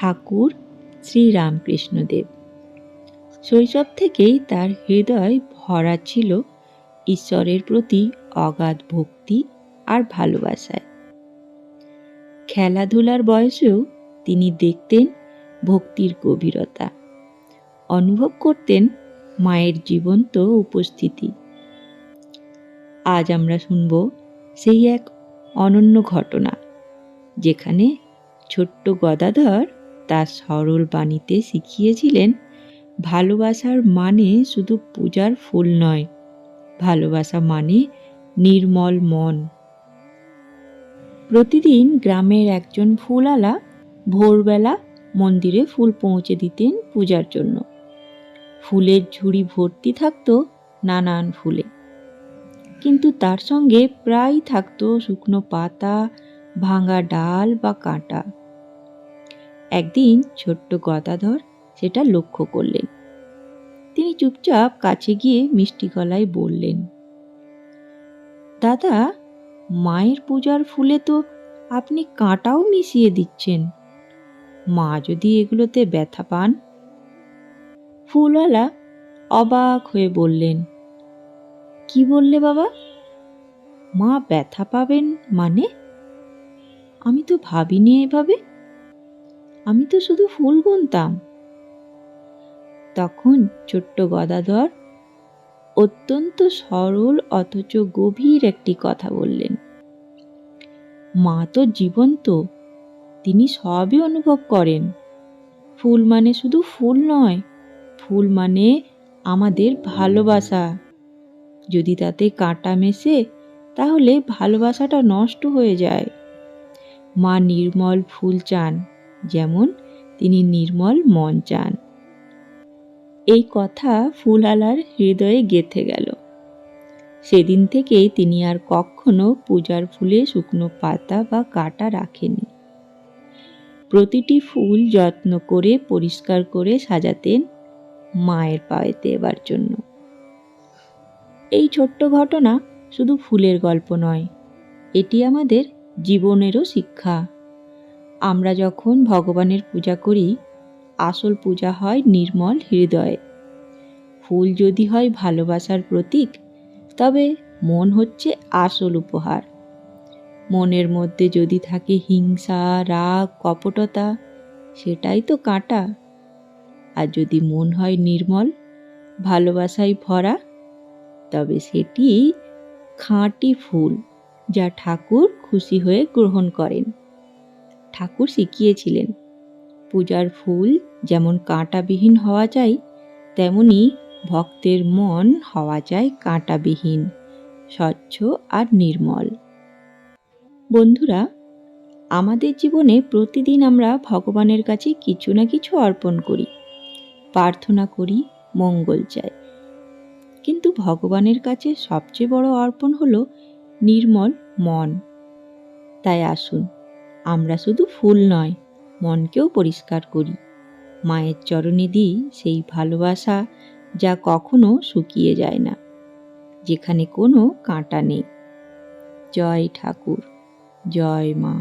ঠাকুর শ্রীরামকৃষ্ণদেব। শৈশব থেকেই তার হৃদয় ভরা ছিল ঈশ্বরের প্রতি অগাধ ভক্তি আর ভালোবাসায়। খেলাধুলার বয়সেও তিনি দেখতেন ভক্তির গভীরতা। অনুভব করতেন মায়ের জীবন্ত উপস্থিতি। আজ আমরা শুনব সেই এক অনন্য ঘটনা, যেখানে ছোট্ট গদাধর তার সরল বাণীতে শিখিয়েছিলেন, ভালোবাসার মানে শুধু পূজার ফুল নয়, ভালোবাসা মানে নির্মল মন। প্রতিদিন গ্রামের একজন ফুলওয়ালা ভোরবেলা মন্দিরে ফুল পৌঁছে দিতেন পূজার জন্য। ফুলের ঝুড়ি ভর্তি থাকত নানান ফুলে। কিন্তু তার সঙ্গে প্রায় থাকতো শুকনো পাতা, ভাঙা ডাল বা কাঁটা। একদিন ছোট্ট গদাধর সেটা লক্ষ্য করলেন। তিনি চুপচাপ কাছে গিয়ে মিষ্টি গলায় বললেন, দাদা, মায়ের পূজার ফুলে তো আপনি কাঁটাও মিশিয়ে দিচ্ছেন। মা যদি এগুলোতে ব্যথা পান? ফুলওয়ালা অবাক হয়ে বললেন, কি বললে বাবা? মা ব্যথা পাবেন মানে? আমি তো ভাবিনি এভাবে। আমি তো শুধু ফুল গুনতাম। তখন ছোট্ট গদাধর অত্যন্ত সরল অথচ গভীর একটি কথা বললেন। মা তো জীবন্ত, তিনি সবই অনুভব করেন। ফুল মানে শুধু ফুল নয়, ফুল মানে আমাদের ভালোবাসা। যদি তাতে কাঁটা মেশে, তাহলে ভালোবাসাটা নষ্ট হয়ে যায়। মা নির্মল ফুল চান। যেমন তিনি নির্মল মন চান। এই কথা ফুলআলার হৃদয়ে গেথে গেল। সেদিন থেকেই তিনি আর কখনো পূজার ফুলে শুকনো পাতা বা কাটা রাখেনি প্রতিটি ফুল যত্ন করে, পরিষ্কার করে সাজাতেন মায়ের পায়ে দেবার জন্য। এই ছোট্ট ঘটনা শুধু ফুলের গল্প নয়, এটি আমাদের জীবনেরও শিক্ষা। আমরা যখন ভগবানের পূজা করি, আসল পূজা হয় নির্মল হৃদয়ে। ফুল যদি হয় ভালোবাসার প্রতীক, তবে মন হচ্ছে আসল উপহার। মনের মধ্যে যদি থাকে হিংসা, রাগ, কপটতা, সেটাই তো কাঁটা। আর যদি মন হয় নির্মল ভালোবাসায় ভরা, তবে সেটি খাঁটি ফুল যা ঠাকুর খুশি হয়ে গ্রহণ করেন। ঠাকুর শিখিয়েছিলেন। পূজার ফুল যেমন কাঁটাবিহীন হওয়া চাই তেমনি ভক্তের মন হওয়া যায় কাঁটাবিহীন, স্বচ্ছ আর নির্মল। বন্ধুরা, আমাদের জীবনে প্রতিদিন আমরা ভগবানের কাছে কিছু না কিছু অর্পণ করি, প্রার্থনা করি, মঙ্গল চাই। কিন্তু ভগবানের কাছে সবচেয়ে বড় অর্পণ হলো নির্মল মন। তাই আসুন আমরা শুধু ফুল নয়, মনকেও পরিষ্কার করি। মায়ের চরণে দিই সেই ভালোবাসা যা কখনো শুকিয়ে যায় না, যেখানে কোনো কাঁটা নেই। জয় ঠাকুর, জয় মা।